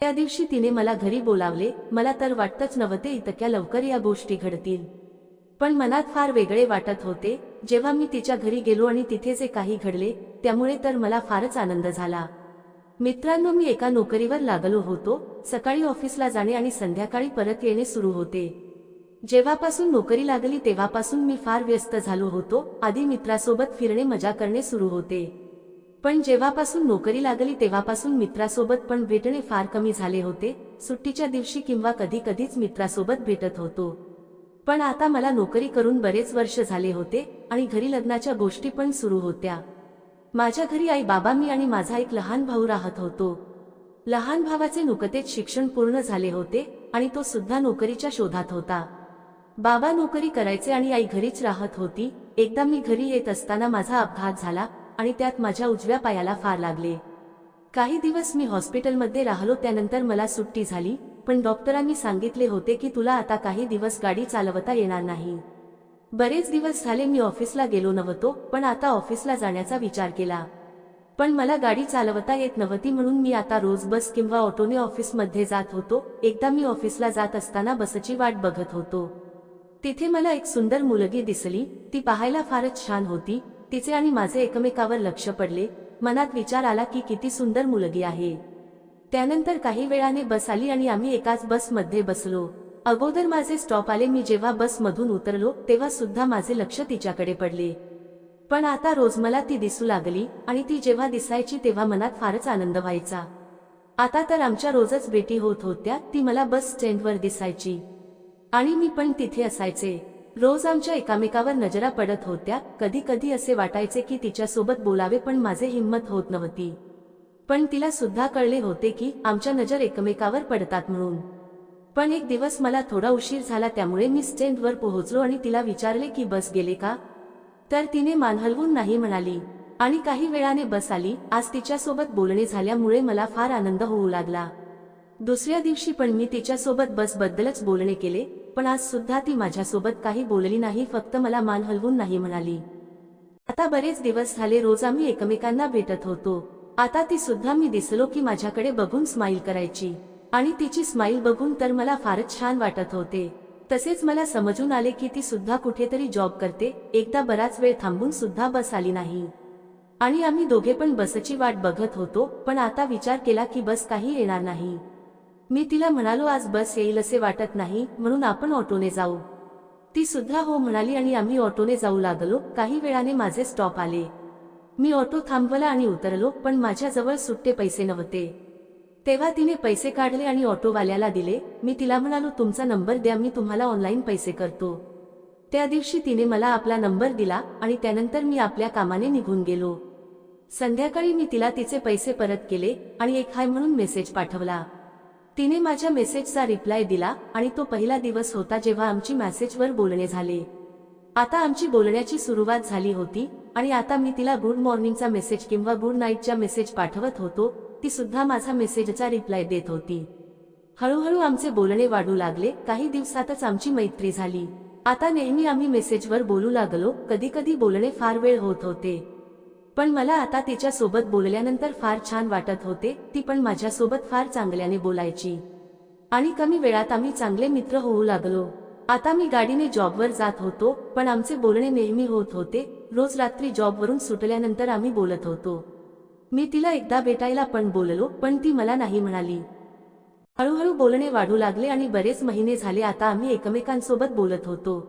त्या दिवशी तिने मला घरी बोलावले मला तर वाटतच नव्हते इतक्या लवकर या गोष्टी घडतील. पण मनात फार वेगळे वाटत होते जेव्हा मी तिच्या घरी गेलो आणि तिथे जे काही घडले त्यामुळे तर मला फारच आनंद झाला. मित्रांनो मी एका नोकरीवर लागलो होतो सकाळी ऑफिसला जाणे आणि संध्याकाळी परत येणे सुरू होते. जेव्हापासून नोकरी लागली तेव्हापासून मी फार व्यस्त झालो होतो आधी मित्रासोबत फिरणे मजा करणे सुरू होते. पण जेव्हापासून नोकरी लागली तेव्हापासून मित्रासोबत पण भेटणे फार कमी झाले होते. सुट्टीच्या दिवशी किंवा कधी कधीच मित्रासोबत भेटत होतो. पण आता मला नोकरी करून बरेच वर्ष झाले होते आणि घरी लग्नाच्या गोष्टी पण सुरू होत्या. माझ्या घरी आई बाबा मी आणि माझा एक लहान भाऊ राहत होतो. लहान भावाचे नुकतेच शिक्षण पूर्ण झाले होते आणि तो सुद्धा नोकरीच्या शोधात होता. बाबा नोकरी करायचे आणि आई घरीच राहत होती. एकदा मी घरी येत असताना माझा अपघात झाला आणि त्यात माझ्या उजव्या पायाला फार लागले. काही दिवस मी हॉस्पिटलमध्ये राहिलो त्यानंतर मला सुट्टी झाली पण डॉक्टरांनी सांगितले होते की तुला आता काही दिवस गाडी चालवता येणार नाही. बरेच दिवस झाले मी ऑफिसला गेलो नव्हतो पण आता ऑफिसला जाण्याचा विचार केला. पण मला गाडी चालवता येत नव्हती म्हणून मी आता रोज बस किंवा ऑटोने ऑफिसमध्ये जात होतो. एकदा मी ऑफिसला जात असताना बसची वाट बघत होतो. तिथे मला एक सुंदर मुलगी दिसली ती पाहायला फारच छान होती तिचे आणि माझे एकमेकावर लक्ष पडले. मनात विचार आला की किती सुंदर मुलगी आहे. त्यानंतर काही वेळाने बस आली आणि आम्ही एकाच बसमध्ये बसलो. अगोदर माझे स्टॉप आले. मी जेव्हा बसमधून उतरलो तेव्हा सुद्धा माझे लक्ष तिच्याकडे पडले. पण आता रोज मला ती दिसू लागली आणि ती जेव्हा दिसायची तेव्हा मनात फारच आनंद व्हायचा. आता तर आमच्या रोजच भेटी होत होत्या. ती मला बस स्टँडवर दिसायची. आणि मी पण तिथे असायचे. रोज आमच्या एकामेकावर नजरा पडत होत्या. कधी कधी असे वाटायचे की तिच्यासोबत बोलावे पण माझे हिंमत होत नव्हती. पण तिला सुद्धा कळले होते की आमच्या नजर एकमेकावर पडतात म्हणून. पण एक दिवस मला थोडा उशीर झाला त्यामुळे मी स्टँडवर पोहोचलो आणि तिला विचारले की बस गेले का? तर तिने मान हलवून नाही म्हणाली. आणि काही वेळाने बस आली. आज तिच्यासोबत बोलणे झाल्यामुळे मला फार आनंद होऊ लागला. दुसऱ्या दिवशी पण मी तिच्यासोबत बसबद्दलच बोलणे केले. पण आज सुद्धा ती माझ्यासोबत काही बोलली नाही फक्त मला मान हलवून नाही म्हणाली. आता बरेच दिवस झाले रोज आम्ही एकमेकांना भेटत होतो. आता ती सुद्धा मी दिसलो की माझ्याकडे बघून स्माईल करायची. आणि तिची स्माईल बघून तर मला फारच छान वाटत होते. तसेच मला समजून आले की ती सुद्धा कुठेतरी जॉब करते एकदा बराच वेळ थांबून सुद्धा बस आली नाही. आणि आम्ही दोघे पण बसची वाट बघत होतो पण आता विचार केला की बस काही येणार नाही. मी तिला म्हणालो आज बस येईल असे वाटत नाही म्हणून आपण ऑटोने जाऊ. ती सुद्धा हो म्हणाली आणि आम्ही ऑटोने जाऊ लागलो. काही वेळाने माझे स्टॉप आले. मी ऑटो थांबवला आणि उतरलो पण माझ्याजवळ सुट्टे पैसे नव्हते. तेव्हा तिने पैसे काढले आणि ऑटोवाल्याला दिले. मी तिला म्हणालो तुमचा नंबर द्या मी तुम्हाला ऑनलाईन पैसे करतो. त्या दिवशी तिने मला आपला नंबर दिला आणि त्यानंतर मी आपल्या कामाने निघून गेलो. संध्याकाळी मी तिला तिचे पैसे परत केले आणि एक हाय म्हणून मेसेज पाठवला. तिने माझ्या मेसेजचा रिप्लाय दिला आणि तो पहिला दिवस होता जेव्हा आमची मेसेजवर बोलणे झाले. आता आमची बोलण्याची सुरुवात झाली होती आणि आता मी तिला गुड मॉर्निंगचा मेसेज किंवा गुड नाईटचा मेसेज पाठवत होतो ती सुद्धा माझा मेसेजचा रिप्लाय देत होती. हळूहळू आमचे बोलणे वाढू लागले काही दिवसातच आमची मैत्री झाली. आता नेहमी आम्ही मेसेजवर बोलू लागलो कधी कधी बोलणे फार वेळ होत होते. पण मला आता तिच्यासोबत बोलल्यानंतर फार छान वाटत होते ती पण माझ्यासोबत फार चांगल्याने बोलायची. आणि कमी वेळात आम्ही चांगले मित्र होऊ लागलो. आता मी गाडीने जॉबवर जात होतो पण आमचे बोलणे नेहमी होत होते रोज रात्री जॉबवरून सुटल्यानंतर आम्ही बोलत होतो. मी तिला एकदा भेटायला पण बोललो पण ती मला नाही म्हणाली. हळूहळू बोलणे वाढू लागले आणि बरेच महिने झाले आता आम्ही एकमेकांसोबत बोलत होतो.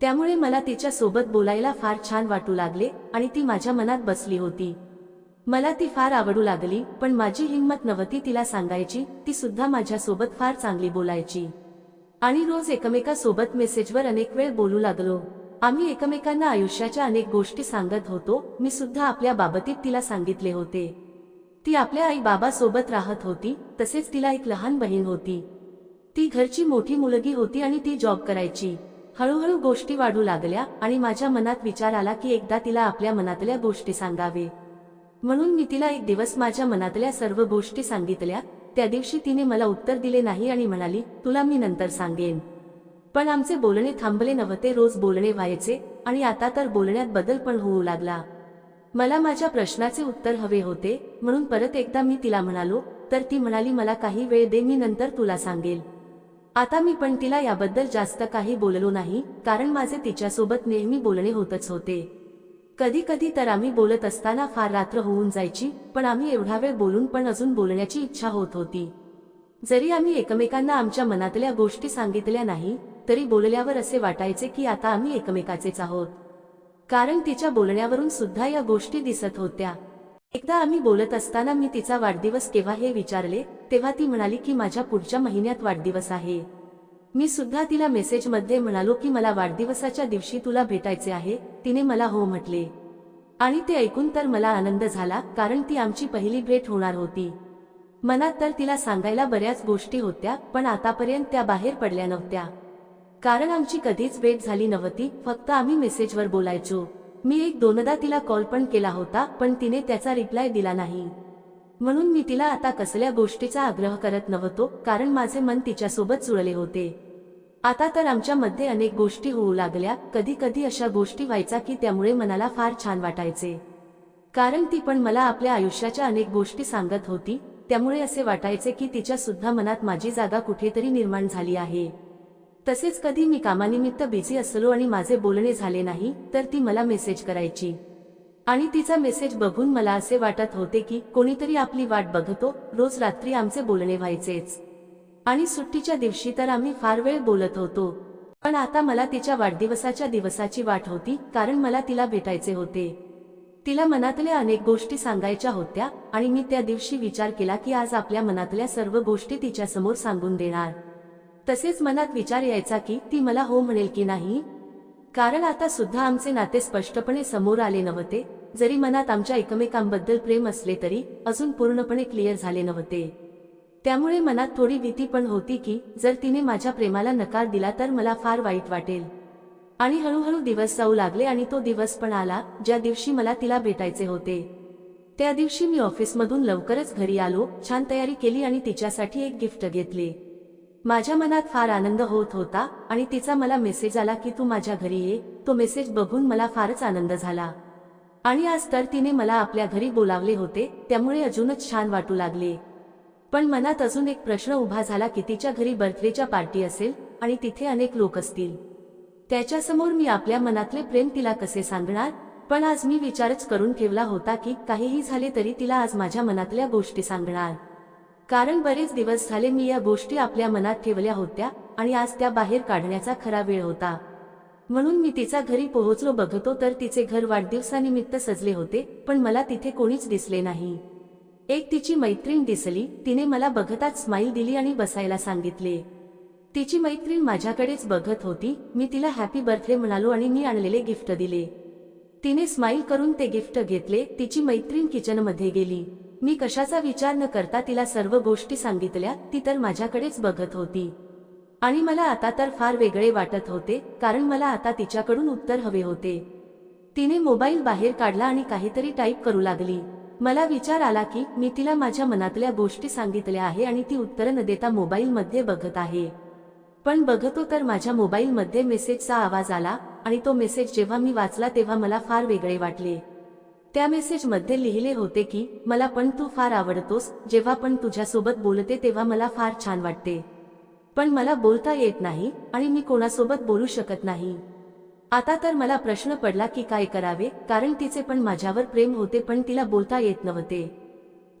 त्यामुळे मला तिच्या सोबत बोलायला फार छान वाटू लागले आणि ती माझ्या मनात बसली होती. मला ती फार आवडू लागली पण माझी हिंमत नव्हती तिला सांगायची ती सुद्धा माझ्यासोबत फार चांगली बोलायची. आणि रोज एकमेकासोबत मेसेजवर अनेक वेळ बोलू लागलो. आम्ही एकमेकांना आयुष्याच्या अनेक गोष्टी सांगत होतो मी सुद्धा आपल्या बाबतीत तिला सांगितले होते. ती आपल्या आई बाबा सोबत राहत होती तसेच तिला एक लहान बहीण होती. ती घरची मोठी मुलगी होती आणि ती जॉब करायची. हळूहळू गोष्टी वाढू लागल्या आणि माझ्या मनात विचार आला की एकदा तिला आपल्या मनातल्या गोष्टी सांगावे. म्हणून मी तिला एक दिवस माझ्या मनातल्या सर्व गोष्टी सांगितल्या. त्या दिवशी तिने मला उत्तर दिले नाही आणि म्हणाली तुला मी नंतर सांगेन. पण आमचे बोलणे थांबले नव्हते रोज बोलणे व्हायचे आणि आता तर बोलण्यात बदल पण होऊ लागला. मला माझ्या प्रश्नाचे उत्तर हवे होते म्हणून परत एकदा मी तिला म्हणालो तर ती म्हणाली मला काही वेळ दे मी नंतर तुला सांगेल. आता मी पण तिला याबद्दल जास्त काही बोललो नाही कारण माझे तिच्यासोबत नेहमी बोलणे होतच होते. कधी कधी तर आम्ही बोलत असताना फार रात्र होऊन जायची पण आम्ही एवढा वेळ बोलून पण अजून बोलण्याची इच्छा होत होती. जरी आम्ही एकमेकांना आमच्या मनातल्या गोष्टी सांगितल्या नाही तरी बोलल्यावर असे वाटायचे की आता आम्ही एकमेकाचेच आहोत. कारण तिच्या बोलण्यावरून सुद्धा या गोष्टी दिसत होत्या. एकदा आम्ही बोलत असताना मी तिचा वाढदिवस केव्हा हे विचारले तेव्हा ती म्हणाली की माझ्या पुढच्या महिन्यात वाढदिवस आहे. मी सुद्धा तिला मेसेजमध्ये म्हणालो की मला वाढदिवसाच्या दिवशी तुला भेटायचे आहे तिने मला हो म्हटले. आणि ते ऐकून तर मला आनंद झाला कारण ती आमची पहिली भेट होणार होती. मनात तर तिला सांगायला बऱ्याच गोष्टी होत्या पण आतापर्यंत त्या बाहेर पडल्या नव्हत्या. कारण आमची कधीच भेट झाली नव्हती फक्त आम्ही मेसेजवर बोलायचो. मी एक दोनदा तिला कॉल पण केला होता पण तिने त्याचा रिप्लाय दिला नाही. म्हणून मी तिला आता कसल्या गोष्टीचा आग्रह करत नव्हतो कारण माझे मन तिच्यासोबत जुळले होते. आता तर आमच्यामध्ये अनेक गोष्टी होऊ लागल्या कधी कधी अशा गोष्टी व्हायचा की त्यामुळे मनाला फार छान वाटायचे. कारण ती पण मला आपल्या आयुष्याच्या अनेक गोष्टी सांगत होती त्यामुळे असे वाटायचे की तिच्या सुद्धा मनात माझी जागा कुठेतरी निर्माण झाली आहे. तसेच कधी मी कामानिमित्त बिझी असलो आणि माझे बोलणे झाले नाही तर ती मला मेसेज करायची. आणि तिचा मेसेज बघून मला असे वाटत होते की कोणीतरी आपली वाट बघतो रोज रात्री आमचे बोलणे व्हायचेच. आणि सुट्टीच्या दिवशी तर आम्ही फार वेळ बोलत होतो. पण आता मला तिच्या वाढदिवसाच्या दिवसाची वाट होती कारण मला तिला भेटायचे होते. तिला मनातल्या अनेक गोष्टी सांगायच्या होत्या आणि मी त्या दिवशी विचार केला की आज आपल्या मनातल्या सर्व गोष्टी तिच्यासमोर सांगून देणार. तसेच मनात विचार यायचा की ती मला हो म्हणेल की नाही? कारण आता सुद्धा आमचे नाते स्पष्टपणे समोर आले नव्हते. जरी मनात आमच्या एकमेकांबद्दल प्रेम असले तरी अजून पूर्णपणे क्लिअर झाले नव्हते. त्यामुळे मनात थोडी भीती पण होती की जर तिने माझ्या प्रेमाला नकार दिला तर मला फार वाईट वाटेल. आणि हळूहळू दिवस जाऊ लागले आणि तो दिवस पण आला ज्या दिवशी मला तिला भेटायचे होते. त्या दिवशी मी ऑफिसमधून लवकरच घरी आलो छान तयारी केली आणि तिच्यासाठी एक गिफ्ट घेतले. माझ्या मनात फार आनंद होत होता आणि तिचा मला मेसेज आला की तू माझ्या घरी ये. तो मेसेज बघून मला फारच आनंद झाला. आणि आज तर तिने मला आपल्या घरी बोलावले होते त्यामुळे अजूनच छान वाटू लागले. पण मनात अजून एक प्रश्न उभा झाला की तिच्या घरी बर्थडेच्या पार्टी असेल आणि तिथे अनेक लोक असतील. त्याच्यासमोर मी आपल्या मनातले प्रेम तिला कसे सांगणार? पण आज मी विचारच करून ठेवला होता की काहीही झाले तरी तिला आज माझ्या मनातल्या गोष्टी सांगणार. कारण बरेच दिवस झाले मी या गोष्टी आपल्या मनात ठेवल्या होत्या आणि आज त्या बाहेर काढण्याचा खरा वेळ होता. म्हणून मी तिचा घरी पोहोचलो बघतो तर तिचे घर वाढदिवसानिमित्त सजले होते पण मला तिथे कोणीच दिसले नाही. एक तिची मैत्रीण दिसली तिने मला बघताच स्माईल दिली आणि बसायला सांगितले. तिची मैत्रीण माझ्याकडेच बघत होती मी तिला हॅपी बर्थडे म्हणालो आणि मी आणलेले गिफ्ट दिले. तिने स्माईल करून ते गिफ्ट घेतले तिची मैत्रीण किचनमध्ये गेली. मी कशाचा विचार न करता तिला सर्व गोष्टी सांगितल्या ती तर माझ्याकडेच बघत होती. आणि मला आता तर फार वेगळे वाटत होते कारण मला आता तिच्याकडून उत्तर हवे होते. तिने मोबाईल बाहेर काढला आणि काहीतरी टाईप करू लागली. मला विचार आला की मी तिला माझ्या मनातल्या गोष्टी सांगितल्या आहे आणि ती उत्तर न देता मोबाईलमध्ये बघत आहे. पण बघतो तर माझ्या मोबाईलमध्ये मेसेजचा आवाज आला आणि तो मेसेज जेव्हा मी वाचला तेव्हा मला फार वेगळे वाटले. त्या मेसेजमध्ये लिहिले होते की मला पण तू फार आवडतोस जेव्हा पण तुझ्यासोबत बोलते तेव्हा मला फार छान वाटते. पण मला बोलता येत नाही आणि मी कोणासोबत बोलू शकत नाही. आता तर मला प्रश्न पडला की काय करावे कारण तिचे पण माझ्यावर प्रेम होते पण तिला बोलता येत नव्हते.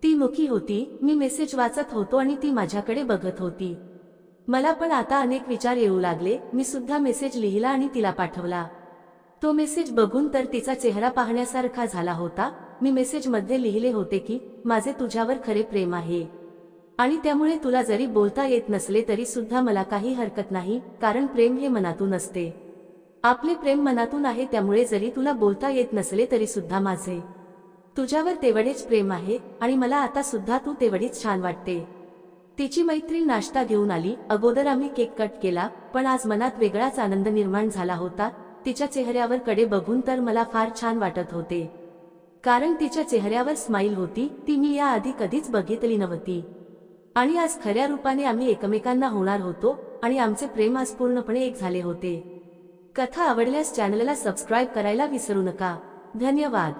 ती मुखी होती मी मेसेज वाचत होतो आणि ती माझ्याकडे बघत होती. मला पण आता अनेक विचार येऊ लागले मी सुद्धा मेसेज लिहिला आणि तिला पाठवला. तो मेसेज बघून तर तिचा चेहरा पाहण्यासारखा झाला होता. मी मेसेजमध्ये लिहिले होते की माझे तुझ्यावर खरे प्रेम आहे. आणि त्यामुळे तुला जरी बोलता येत नसले तरी सुद्धा मला काही हरकत नाही कारण प्रेम हे मनातून असते. आपले प्रेम मनातून आहे त्यामुळे जरी तुला बोलता येत नसले तरी सुद्धा माझे. तुझ्यावर तेवढेच प्रेम आहे आणि मला आता सुद्धा तू तेवढीच छान वाटते. तिची मैत्रीण नाश्ता घेऊन आली. अगोदर आम्ही केक कट केला पण आज मनात वेगळाच आनंद निर्माण झाला होता. तिच्या चेहऱ्यावर कडे बघून तर मला फार छान वाटत होते. कारण तिच्या चेहऱ्यावर स्माईल होती ती मी याआधी कधीच बघितली नव्हती. आणि आज खऱ्या रूपाने आम्ही एकमेकांना होणार होतो आणि आमचे प्रेम आज पूर्णपणे एक झाले होते. कथा आवडल्यास चॅनलला सबस्क्राईब करायला विसरू नका. धन्यवाद.